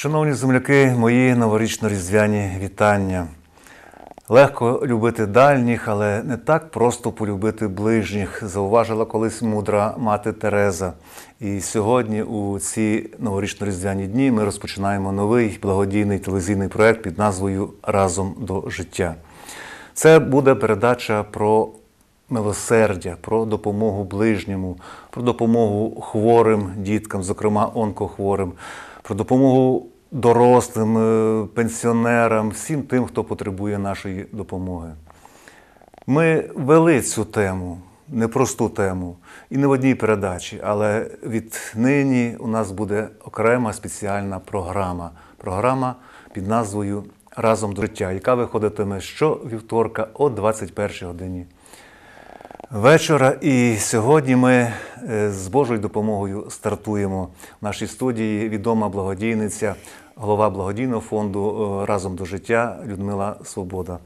Шановні земляки, мої новорічно-різдвяні вітання. Легко любити дальніх, але не так просто полюбити ближніх, зауважила колись мудра мати Тереза. І сьогодні, у ці новорічно-різдвяні дні, ми розпочинаємо новий благодійний телевізійний проект під назвою Разом до життя. Це буде передача про милосердя, про допомогу ближньому, про допомогу хворим діткам, зокрема онкохворим, про допомогу дорослим, е, пенсіонерам, всім тим, хто потребує нашої допомоги. Ми вели цю тему, непросту тему, і не в одній передачі, але віднині у нас буде окрема спеціальна програма. Програма під назвою Разом до життя, яка виходитиме щовівторка о 21 годині вечора. І сьогодні ми е, з Божою допомогою стартуємо в нашій студії. Відома благодійниця, голова благодійного фонду е, разом до життя Людмила Свобода.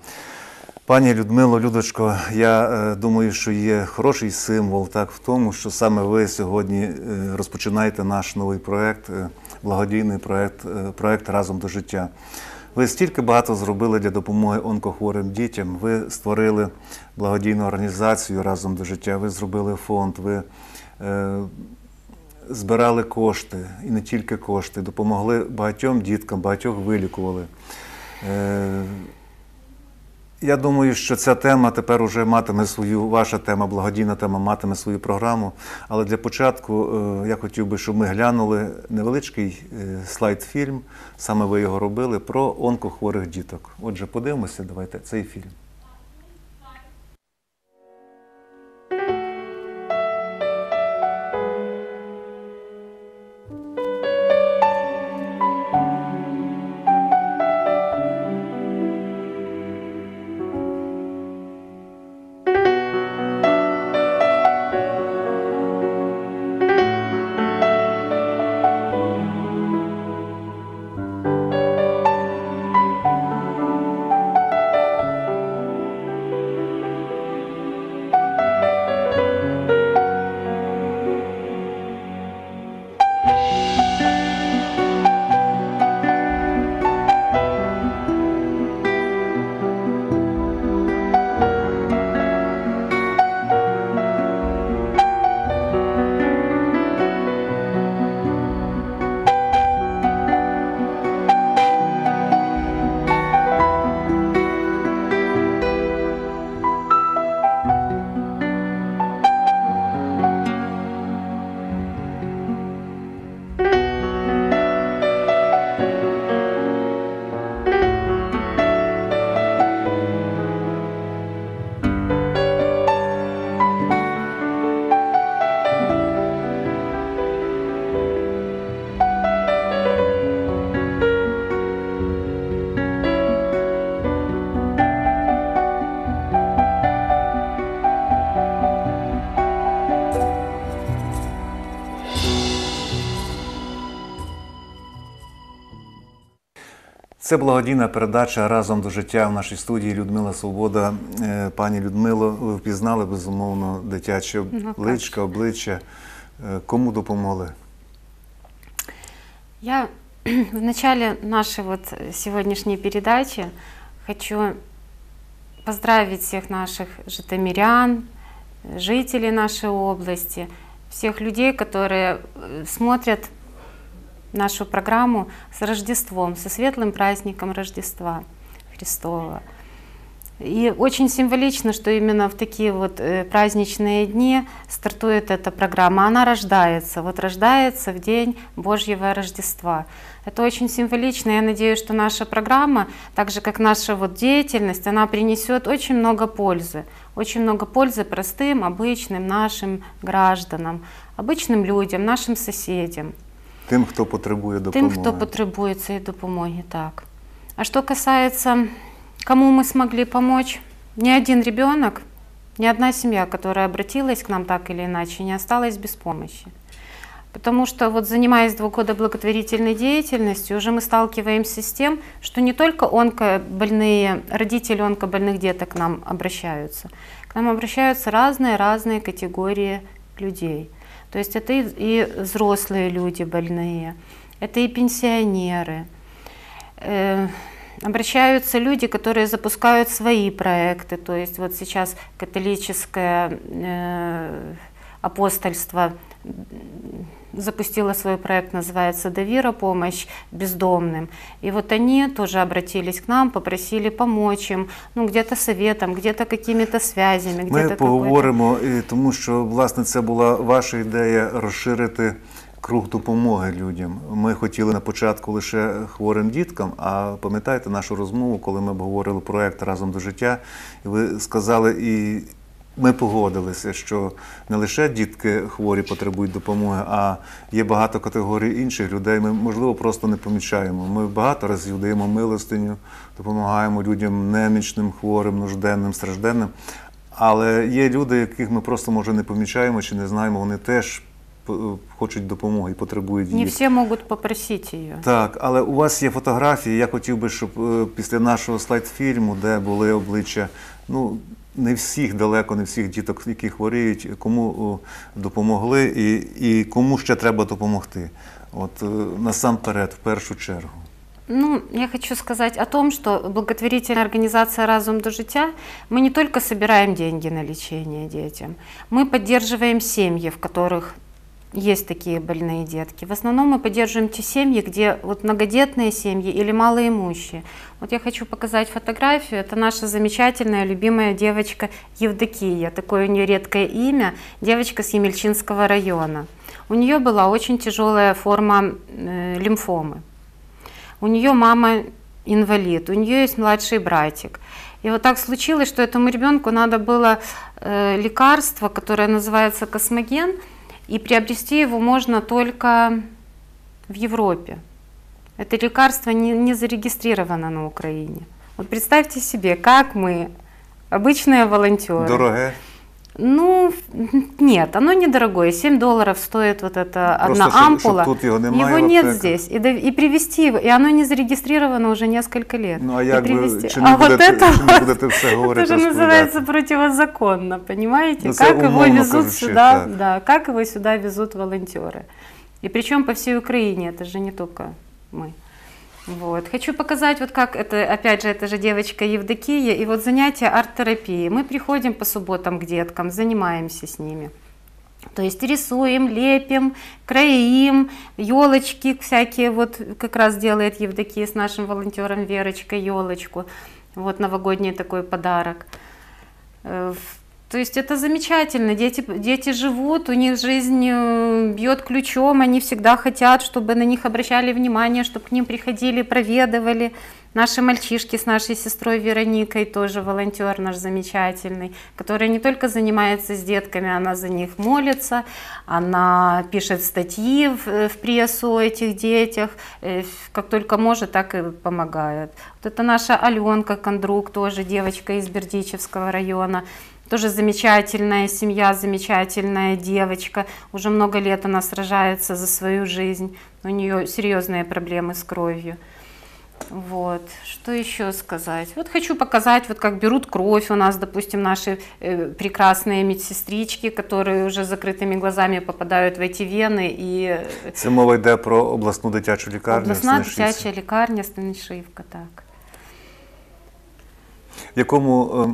Пані Людмило, Людочко, я е, думаю, що є хороший символ так в тому, що саме ви сьогодні е, розпочинаєте наш новий проект, е, благодійний проект, проект разом до життя. Ви стільки багато зробили для допомоги онкохворим дітям. Ви створили благодійну організацію разом до життя. Ви зробили фонд. Ви збирали кошти і не тільки кошти, допомогли багатьом діткам, багатьох вилікували. Е, я думаю, що ця тема тепер уже матиме свою, ваша тема, благодійна тема, матиме свою програму. Але для початку е, я хотів би, щоб ми глянули невеличкий е, слайд-фільм, саме ви його робили, про онкохворих діток. Отже, подивимося, давайте цей фільм. Це благодійна передача разом до життя в нашій студії Людмила Свобода. Е, Пані Людмило, ви впізнали безумовно дитяче Ну, обличчя, обличчя. Е, Кому допомогли? Я в начале нашей вот сегодняшней передачи хочу поздравить всех наших житомирян, жителей нашей области, всех людей, которые э, смотрят нашу программу с Рождеством, со светлым праздником Рождества Христова. И очень символично, что именно в такие вот э, праздничные дни стартует эта программа. Она рождается, вот рождается в день Божьего Рождества. Это очень символично. Я надеюсь, что наша программа, так же как наша вот деятельность, она принесет очень много пользы. Очень много пользы простым, обычным нашим гражданам, обычным людям, нашим соседям. Тим, хто потребує допомоги. Тим, хто потребує цієї допомоги, так. А что касается, кому мы смогли помочь, ни один ребенок, ни одна семья, которая обратилась к нам так или иначе, не осталась без помощи. Потому что вот занимаясь два года благотворительной деятельностью, уже мы сталкиваемся с тем, что не только онкобольные, родители онкобольных деток к нам обращаются. К нам обращаются разные-разные категории людей. то есть это и, и взрослые люди больные, это и пенсионеры. Э, Обращаются люди, которые запускают свои проекты. То есть вот сейчас католическое э, апостольство запустила свой проект, называется «Довира. Помощь бездомным». И вот они тоже обратились к нам, попросили помочь им, ну, где-то советом, где-то какими-то связями, Ми где-то какой-то- поговоримо, і тому що власне це була ваша ідея розширити круг допомоги людям. Ми хотіли на початку лише хворим діткам. А пам'ятаєте нашу розмову, коли ми обговорили проект разом до життя, і ви сказали і. Ми погодилися, що не лише дітки хворі потребують допомоги, а є багато категорій інших людей. Ми, можливо, просто не помічаємо. Ми багато разів даємо милостиню, допомагаємо людям немічним, хворим, нужденним, стражденним. Але є люди, яких ми просто може не помічаємо чи не знаємо, вони теж хочуть допомоги і потребують її. Не все могут попросить ее. Так, але у вас є фотографії. Я хотів би, щоб е, після нашого слайд-фільму, де були обличчя, ну не всіх далеко, не всіх діток, які хворіють, кому о, допомогли і, і кому ще треба допомогти. От е, насамперед, в першу чергу. Ну, я хочу сказать о том, что благотворительная организация «Разум до життя» мы не только собираем деньги на лечение детям, мы поддерживаем семьи, в которых есть такие больные детки. В основном мы поддерживаем те семьи, где вот многодетные семьи или малоимущие. Вот я хочу показать фотографию. Это наша замечательная, любимая девочка Евдокия. Такое у нее редкое имя. Девочка с Емельчинского района. У нее была очень тяжелая форма э, лимфомы. У нее мама инвалид, у нее есть младший братик. И вот так случилось, что этому ребенку надо было э, лекарство, которое называется космоген, и приобрести его можно только в Европе. Это лекарство не, не зарегистрировано на Украине. Вот представьте себе, как мы, обычные волонтеры. Дороге. Ну, нет, оно недорогое. 7 долларов стоит вот эта Просто, одна щоб- ампула. щоб тут його немає его в нет аптеках. здесь. И, и привезти его, и оно не зарегистрировано уже несколько лет. Ну а И як ви привезти- чи не а вот будете, это чи не вот, будете все это говорити? же розповідати? называется противозаконно, понимаете? Ну, це как его умовно везут кажучи, сюда, так. да, как его сюда везут волонтеры. И причем по всей Украине, это же не только мы. Вот. Хочу показать, вот как это, опять же, это же девочка Евдокия, и вот занятия арт-терапии. Мы приходим по субботам к деткам, занимаемся с ними. То есть рисуем, лепим, кроим, елочки всякие, вот как раз делает Евдокия с нашим волонтером Верочкой елочку. Вот новогодний такой подарок. То есть это замечательно, дети, дети живут, у них жизнь э, бьет ключом, они всегда хотят, чтобы на них обращали внимание, чтобы к ним приходили, проведывали. Наши мальчишки с нашей сестрой Вероникой, тоже волонтер наш замечательный, которая не только занимается с детками, она за них молится, она пишет статьи в, э, в прессу о этих детях, э, как только может, так и помогает. Вот это наша Аленка Кондрук, тоже девочка из Бердичевского района, тоже замечательная семья, замечательная девочка. Уже много лет она сражается за свою жизнь. У нее серьезные проблемы с кровью. Вот. Что еще сказать? Вот хочу показать, вот как берут кровь у нас, допустим, наши э, прекрасные медсестрички, которые уже закрытыми глазами попадают в эти вены. И э, Це мова йде про обласну дитячу лікарню. в областная Станишівці. дитячая лекарня Станишивка, так. В якому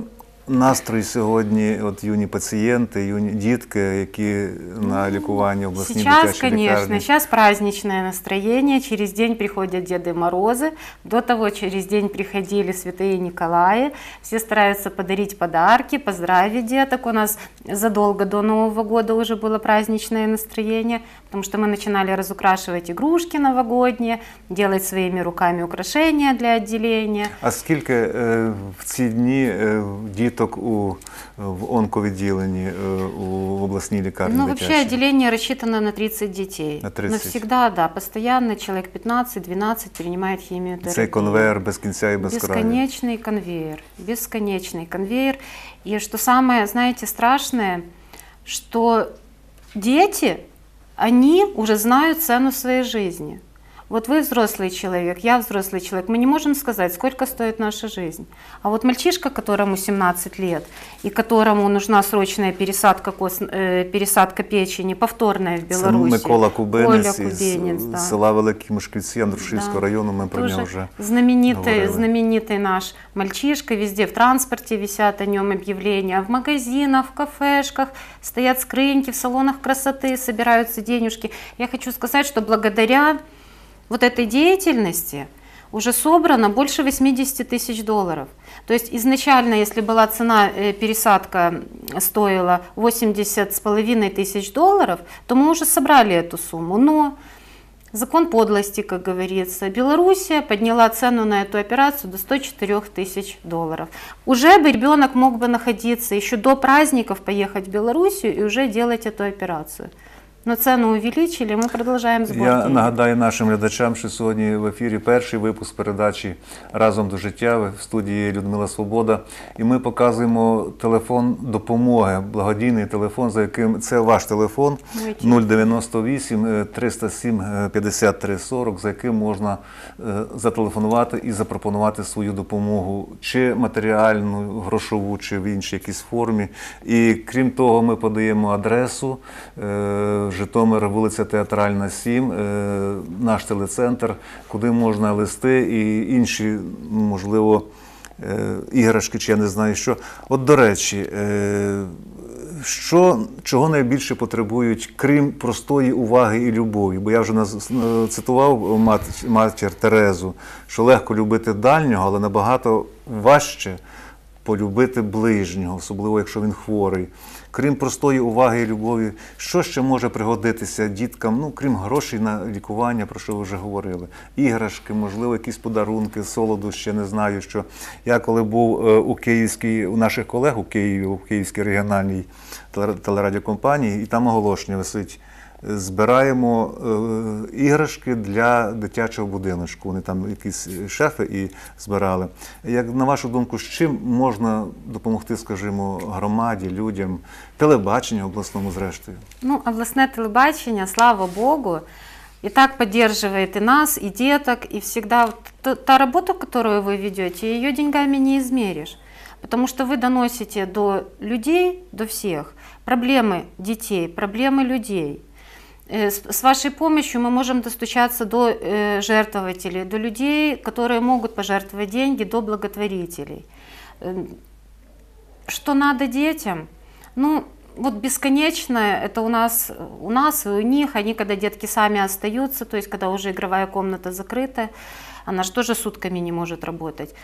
ем, настрої сьогодні от юні пацієнти, юні дітки, які на лікуванні в обласній Ну, Сейчас, дитячій конечно, лікарні? сейчас праздничное настроение. Через день приходят Деды Морозы. До того через день приходили святые Николаи. Все стараются подарить подарки, поздравить деток. У нас задолго до Нового года уже было праздничное настроение, потому что мы начинали разукрашивать игрушки новогодние, делать своими руками украшения для отделения. А скільки е, в ці дні е, діток у в онковідділенні е, у обласній лікарні Ну, дитячій? вообще отделение рассчитано на 30 детей. На 30. Навсегда, да, постоянно человек 15-12 принимает химиотерапию. Цей конвейер без кінця і без краю. Бесконечный конвейер, бесконечный конвейер. И что самое, знаете, страшное, что дети, они уже знают цену своей жизни. Вот вы взрослый человек, я взрослый человек. Мы не можем сказать, сколько стоит наша жизнь. А вот мальчишка, которому 17 лет, и которому нужна срочная пересадка, кос- э, пересадка печени, повторная в Це Беларуси. Микола Кубинець Коля із Кубинець, да. села Великі Мушківці Андрушівського Да. району. Ми про Тоже нього вже знаменитый, говорили. знаменитый наш мальчишка, везде в транспорте висят о нем объявления, в магазинах, в кафешках, стоят скрыньки, в салонах красоты, собираются денежки. Я хочу сказать, что благодаря вот этой деятельности уже собрано больше 80 тысяч долларов. То есть изначально, если была цена э, пересадка стоила 80 с половиной тысяч долларов, то мы уже собрали эту сумму. Но Закон подлости, как говорится. Белоруссия подняла цену на эту операцию до 104 тысяч долларов. Уже бы ребенок мог бы находиться еще до праздников, поехать в Белоруссию и уже делать эту операцию. Но цену увеличили, мы продолжаем сбор Я нагадаю нашим глядачам, що сьогодні в ефірі перший випуск передачі Разом до життя в студії Людмила Свобода. І ми показуємо телефон допомоги, благодійний телефон, за яким це ваш телефон 098 е, 307 е, 53 40, за яким можна е, зателефонувати і запропонувати свою допомогу, чи матеріальну, грошову, чи в іншій якійсь формі. І крім того, ми подаємо адресу е, Житомир, вулиця Театральна, 7, е, наш телецентр, куди можна листи і інші, можливо, е, іграшки, чи я не знаю що. От до речі, е, що, чого найбільше потребують, крім простої уваги і любові? Бо я вже цитував матір Терезу, що легко любити дальнього, але набагато важче полюбити ближнього, особливо якщо він хворий. Крім простої уваги і любові, що ще може пригодитися діткам, ну крім грошей на лікування, про що ви вже говорили, іграшки, можливо, якісь подарунки, солоду, ще не знаю. Що я коли був е, у Київській, у наших колег у Києві, у Київській регіональній теле- телерадіокомпанії, і там оголошення висить Збираємо е, іграшки для дитячого будиночку. Вони там якісь шефи і збирали. Як на вашу думку, з чим можна допомогти, скажімо, громаді, людям, телебаченню обласному, зрештою? Ну, областное телебачение, слава богу, и так поддерживает и нас, и деток, и всегда вот т- та работа, которую вы ведете, ее деньгами не измеришь. Потому что вы доносите до людей, до всех, проблемы детей, проблемы людей. Э, С вашей помощью мы можем достучаться до э, жертвователей, до людей, которые могут пожертвовать деньги, до благотворителей. Э, Что надо детям? Ну, вот бесконечное, это у нас, у нас и у них, они когда детки сами остаются, то есть когда уже игровая комната закрыта, она же тоже сутками не может работать.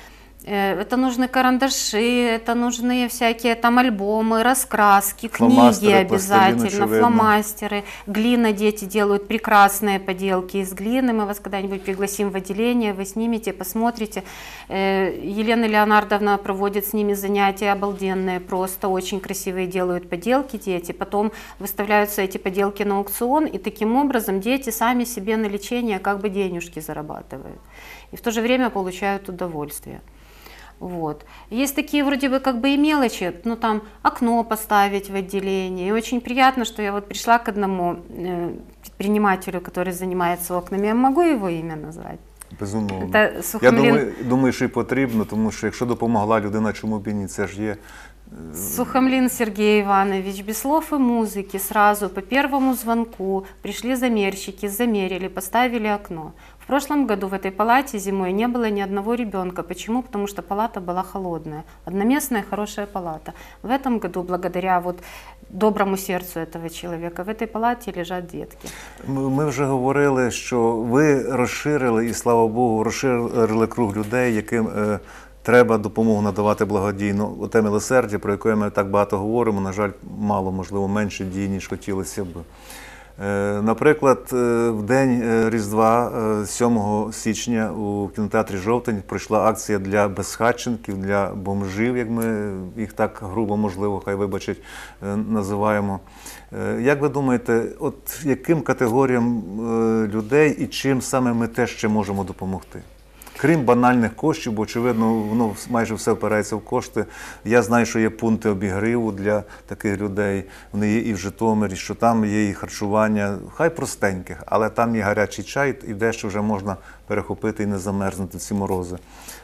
Э, Это нужны карандаши, это нужны всякие там альбомы, раскраски, книги Фломастеры, пластилин, обязательно, фломастеры. Глина дети делают прекрасные поделки из глины. Мы вас когда-нибудь пригласим в отделение, вы снимете, посмотрите. Э, Елена Леонардовна проводит с ними занятия обалденные, просто очень красивые делают поделки дети. Потом выставляются эти поделки на аукцион, и таким образом дети сами себе на лечение как бы денежки зарабатывают. И в то же время получают удовольствие. Вот. Есть такие вроде бы как бы и мелочи, ну там окно поставить в отделении. И очень приятно, что я вот пришла к одному э, предпринимателю, который занимается окнами. Я могу его имя назвать? Безумовно. Это Я Сухомлин, думаю, думаю, що і потрібно, тому що якщо допомогла людина, чому б і ні, це ж є. Сухомлин Сергей Иванович, без слов и музыки, сразу по первому звонку пришли замерщики, замерили, поставили окно. В прошлом году в этой палате зимой не было ни одного ребенка. Почему? Потому что палата была холодная. Одноместная хорошая палата. В этом году, благодаря вот доброму сердцу этого человека, в этой палате лежат детки. Ми ми вже говорили, що ви розширили, і слава Богу, розширили круг людей, яким е, треба допомогу надавати благодійно. Оте милосердя, про яке ми так багато говоримо, на жаль, мало, можливо, менше дій, ніж хотілося б. Е, Наприклад, е, в день е, Різдва, е, 7 січня, у кінотеатрі Жовтень пройшла акція для безхатченків, для бомжів, як ми їх так грубо, можливо, хай вибачать, називаємо. Як ви думаєте, от яким категоріям людей і чим саме ми теж ще можемо допомогти? Крім банальних коштів, бо очевидно, воно майже все впирається в кошти. Я знаю, що є пункти обігріву для таких людей. Вони є і в Житомирі, що там є і харчування, хай простеньких, але там є гарячий чай, і дещо вже можна перехопити і не замерзнути в ці морози.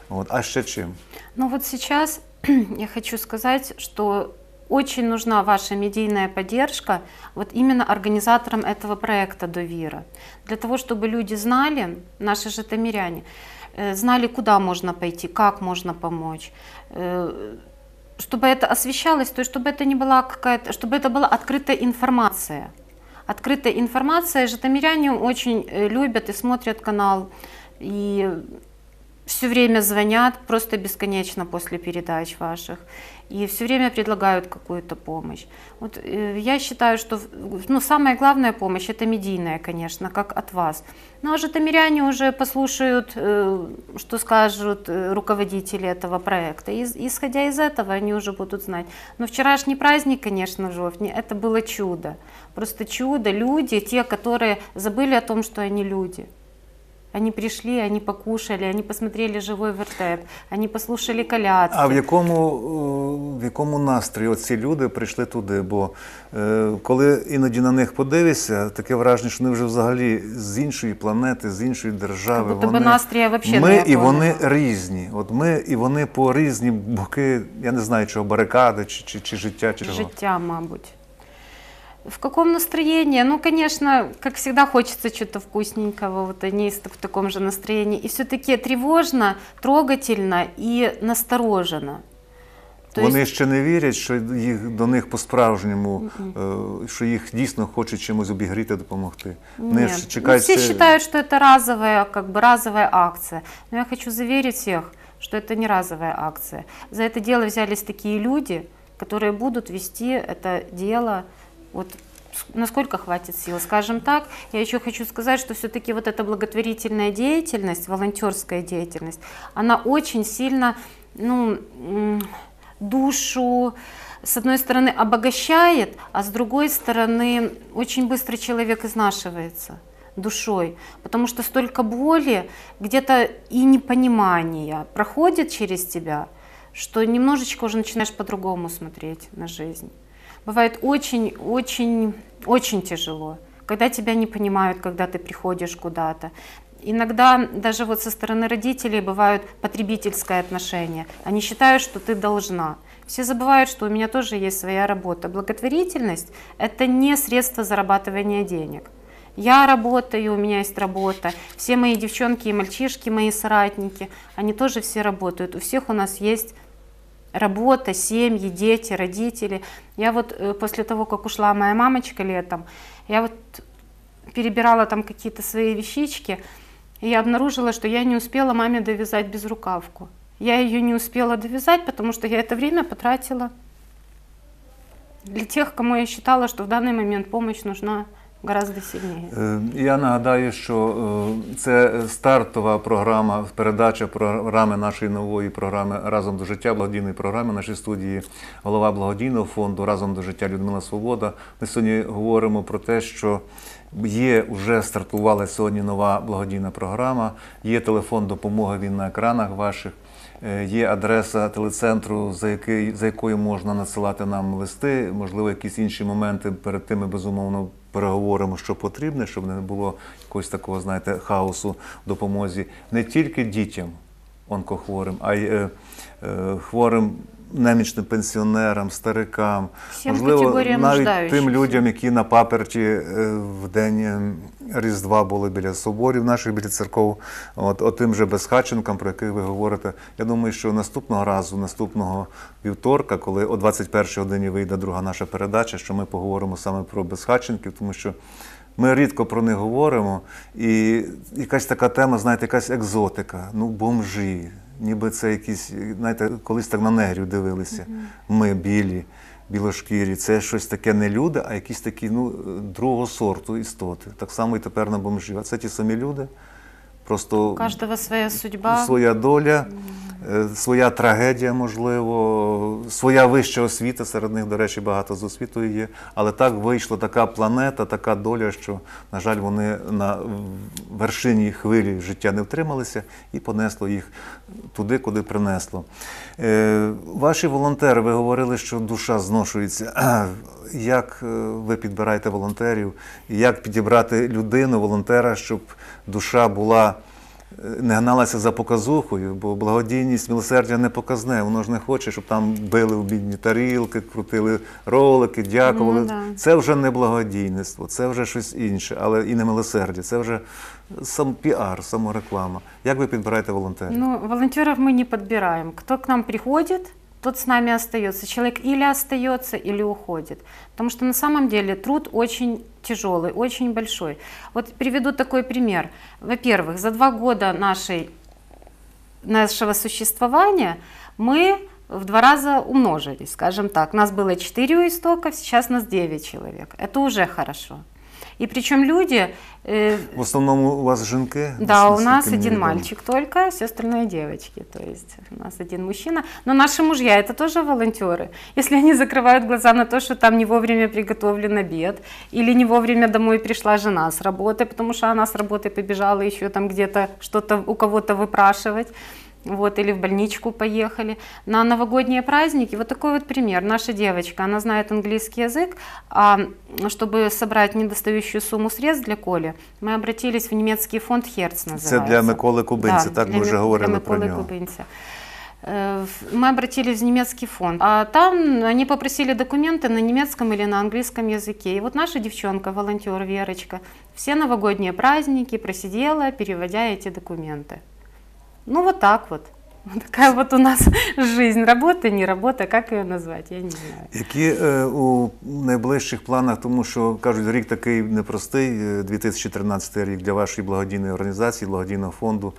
От. А ще чим? Ну вот сейчас я хочу сказать, что очень нужна ваша медийная поддержка вот именно организаторам этого проекта «Довира». Для того, чтобы люди знали, наши житомиряне, э, знали, куда можно пойти, как можно помочь, э, чтобы это освещалось, то есть чтобы это не была какая-то, чтобы это была открытая информация. Открытая информация. Житомиряне очень э, любят и смотрят канал, и все время звонят, просто бесконечно после передач ваших, и все время предлагают какую-то помощь. Вот, э, я считаю, что ну, самая главная помощь это медийная, конечно, как от вас. Ну а житомиряне уже послушают, э, что скажут э, руководители этого проекта. И, ис- исходя из этого, они уже будут знать. Но вчерашний праздник, конечно, в это было чудо. Просто чудо. Люди, те, которые забыли о том, что они люди. Они пришли, они покушали, они посмотрели живой вертеп, они послушали колядки. А в якому, е, в якому настрої оці люди прийшли туди? Бо е, коли іноді на них подивишся, таке враження, що вони вже взагалі з іншої планети, з іншої держави. Как вони, настрія вообще ми і вони різні. От ми і вони по різні боки, я не знаю, чого барикади, чи, чи, чи життя, чи чого. Життя, мабуть. В каком настроении? Ну, конечно, как всегда хочется чего-то вкусненького, вот они с- в таком же настроении. И все-таки тревожно, трогательно и настороженно. То Вони есть, ще не вірять, що їх до них по-справжньому, е, що їх дійсно хочуть чимось обігріти, допомогти. Вони нет. ж Ну, чекають все це- считают, что это разовая, как бы разовая акция. Но я хочу заверить всех, что это не разовая акция. За это дело взялись такие люди, которые будут вести это дело вот насколько хватит сил, скажем так. Я еще хочу сказать, что все-таки вот эта благотворительная деятельность, волонтерская деятельность, она очень сильно, ну, душу, с одной стороны, обогащает, а с другой стороны, очень быстро человек изнашивается душой, потому что столько боли, где-то и непонимания проходит через тебя, что немножечко уже начинаешь по-другому смотреть на жизнь. Бывает очень, очень, очень тяжело, когда тебя не понимают, когда ты приходишь куда-то. Иногда даже вот со стороны родителей бывают потребительское отношение. Они считают, что ты должна. Все забывают, что у меня тоже есть своя работа. Благотворительность – это не средство зарабатывания денег. Я работаю, у меня есть работа. Все мои девчонки и мальчишки, мои соратники, они тоже все работают. У всех у нас есть работа, семьи, дети, родители. Я вот э, после того, как ушла моя мамочка летом, я вот перебирала там какие-то свои вещички, и я обнаружила, что я не успела маме довязать безрукавку. Я ее не успела довязать, потому что я это время потратила для тех, кому я считала, что в данный момент помощь нужна гораздо сильнее. Е, Я нагадаю, що е, це стартова програма, передача програми нашої нової програми Разом до життя, благодійної програми нашій студії голова благодійного фонду Разом до життя Людмила Свобода. Ми сьогодні говоримо про те, що є вже стартувала сьогодні нова благодійна програма. Є телефон допомоги. Він на екранах ваших. Е, Є адреса телецентру, за, який, за якою можна надсилати нам листи, можливо, якісь інші моменти перед тим ми безумовно переговоримо, що потрібне, щоб не було якогось такого, знаєте, хаосу в допомозі. Не тільки дітям онкохворим, а й е, е, хворим немічним пенсіонерам, старикам, Всім можливо, навіть тим людям, які на паперті е, в день е, Різдва були біля соборів наших, біля церков, от, от тим же безхатченкам, про яких ви говорите. Я думаю, що наступного разу, наступного вівторка, коли о 21 годині вийде друга наша передача, що ми поговоримо саме про безхатченків, тому що ми рідко про них говоримо, і якась така тема, знаєте, якась екзотика, ну, бомжі. Ніби це якісь, знаєте, колись так на негрів дивилися. Ми білі, білошкірі. Це щось таке не люди, а якісь такі ну, другого сорту істоти. Так само і тепер на бомжів. А це ті самі люди. Просто У каждого своя судьба. своя доля, е, своя трагедія, можливо, своя вища освіта. Серед них, до речі, багато з освітою є. Але так вийшла така планета, така доля, що, на жаль, вони на вершині хвилі життя не втрималися і понесло їх туди, куди принесло. Е, Ваші волонтери, ви говорили, що душа зношується. Як е, ви підбираєте волонтерів, як підібрати людину, волонтера, щоб душа була е, не гналася за показухою, бо благодійність милосердя не показне. Воно ж не хоче, щоб там били в бідні тарілки, крутили ролики, дякували. Ну, да. Це вже не благодійництво, це вже щось інше, але і не милосердя, це вже сам піар, самореклама. Як ви підбираєте волонтерів? Ну, волонтеров мы не подбираем. Кто к нам приходит, тот с нами остается. Человек или остается, или уходит. Потому что на самом деле труд очень тяжелый, очень большой. Вот приведу такой пример. Во-первых, за два года нашей, нашего существования мы в два раза умножились, скажем так. Нас было 4 у истоков, сейчас нас 9 человек. Это уже хорошо. И причем люди, э, В основному у вас жінки? да, у наскільки нас мені один відомо. мальчик только, все остальные девочки. То есть у нас один мужчина. Но наши мужья это тоже волонтеры. Если они закрывают глаза на то, что там не вовремя приготовлен обед, или не вовремя домой пришла жена с работы, потому что она с работы побежала еще там где-то что-то у кого-то выпрашивать. вот, или в больничку поехали. На новогодние праздники, вот такой вот пример. Наша девочка, она знает английский язык, а чтобы собрать недостающую сумму средств для Коли, мы обратились в немецкий фонд «Херц» называется. Це для Миколи Кубинця, так для ви вже говорили для про нього. Кубинця. Э, Мы обратились в немецкий фонд, а там они попросили документы на немецком или на английском языке. И вот наша девчонка, волонтер Верочка, все новогодние праздники просидела, переводя эти документы. Ну вот так вот. Вот Такая вот у нас жизнь. Работа, не работа, как ее назвать, я не знаю. Які е, у найближчих планах, тому що кажуть, рік такий непростий, е, 2013 рік для вашої благодійної організації, благодійного фонду.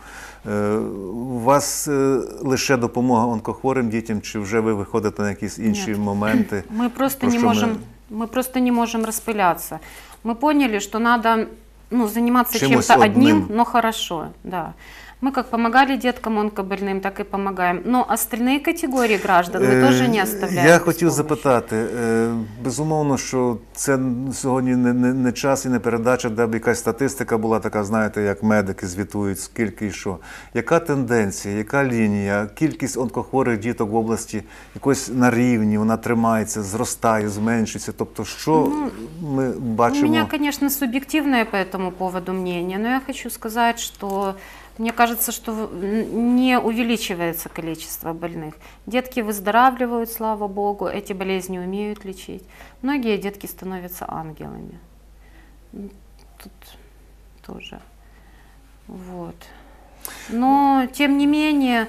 Е, у вас е, лише допомога онкохворим дітям, чи вже ви виходите на якісь інші Ні. моменти? Мы просто Про не что мы- можем, мы просто не можем распыляться. Мы поняли, что надо ну, заниматься Чемось чем-то одним, одним. но хорошо, да. Мы как помогали деткам онкобольным, так и помогаем. Но остальные категории граждан мы Е, тоже не оставляем. Я без хотів помощи. запитати, е, безумовно, що це сьогодні не, не, не час і не передача, де б якась статистика була така, знаєте, як медики звітують, скільки і що. Яка тенденція, яка лінія, кількість онкохворих діток в області якось на рівні, вона тримається, зростає, зменшується. Тобто, що ми У бачимо? меня, конечно, субъективное по этому поводу мнение, но я хочу сказать, что мне кажется, что не увеличивается количество больных. Детки выздоравливают, слава богу, эти болезни умеют лечить. Многие детки становятся ангелами. Тут тоже. Вот. Но, тем не менее,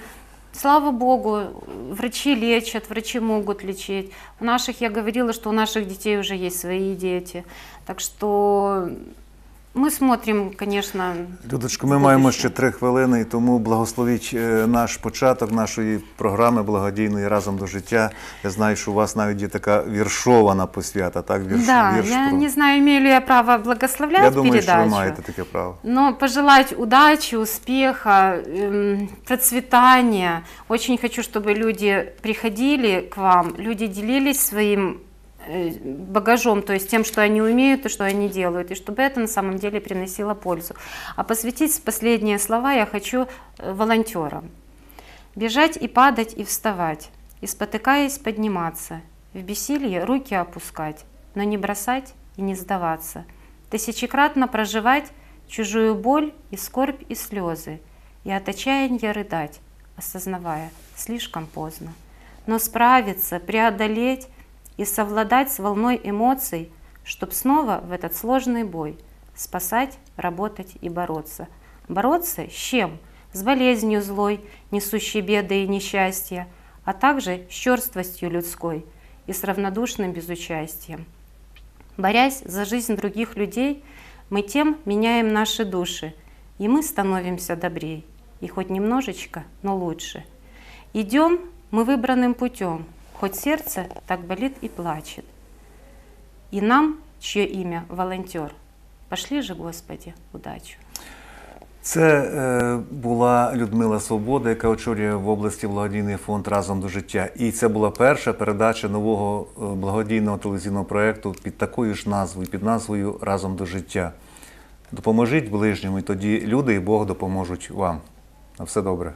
слава богу, врачи лечат, врачи могут лечить. У наших, я говорила, что у наших детей уже есть свои дети. Так что мы смотрим, конечно, Людочко, ми в маємо будущее. ще три хвилини, і тому благословіть е, наш початок нашої програми благодійної разом до життя. Я знаю, що у вас навіть є така віршована посвята, так? Вірш, да, вірш я про- не знаю, имею ли я право благословлять Я думаю, що ви передачу. маєте таке право. Но пожелать удачи, успеха, эм, процветания. Очень хочу, чтобы люди приходили к вам, люди делились своим э, багажом, то есть тем, что они умеют и что они делают, и чтобы это на самом деле приносило пользу. А посвятить последние слова я хочу э, волонтерам. Бежать и падать и вставать, и спотыкаясь подниматься, в бессилие руки опускать, но не бросать и не сдаваться, тысячекратно проживать чужую боль и скорбь и слезы, и от отчаяния рыдать, осознавая, слишком поздно. Но справиться, преодолеть и совладать с волной эмоций, чтоб снова в этот сложный бой спасать, работать и бороться. Бороться с чем? С болезнью злой, несущей беды и несчастья, а также с черствостью людской и с равнодушным безучастием. Борясь за жизнь других людей, мы тем меняем наши души, и мы становимся добрей, и хоть немножечко, но лучше. Идем мы выбранным путем, хоть сердце так болит и плачет. И нам, чье имя волонтер, пошли же, Господи, удачу. Це е, була Людмила Свобода, яка очолює в області благодійний фонд Разом до життя. І це була перша передача нового е, благодійного телевізійного проєкту під такою ж назвою, під назвою Разом до життя. Допоможіть ближньому, і тоді люди і Бог допоможуть вам. На все добре.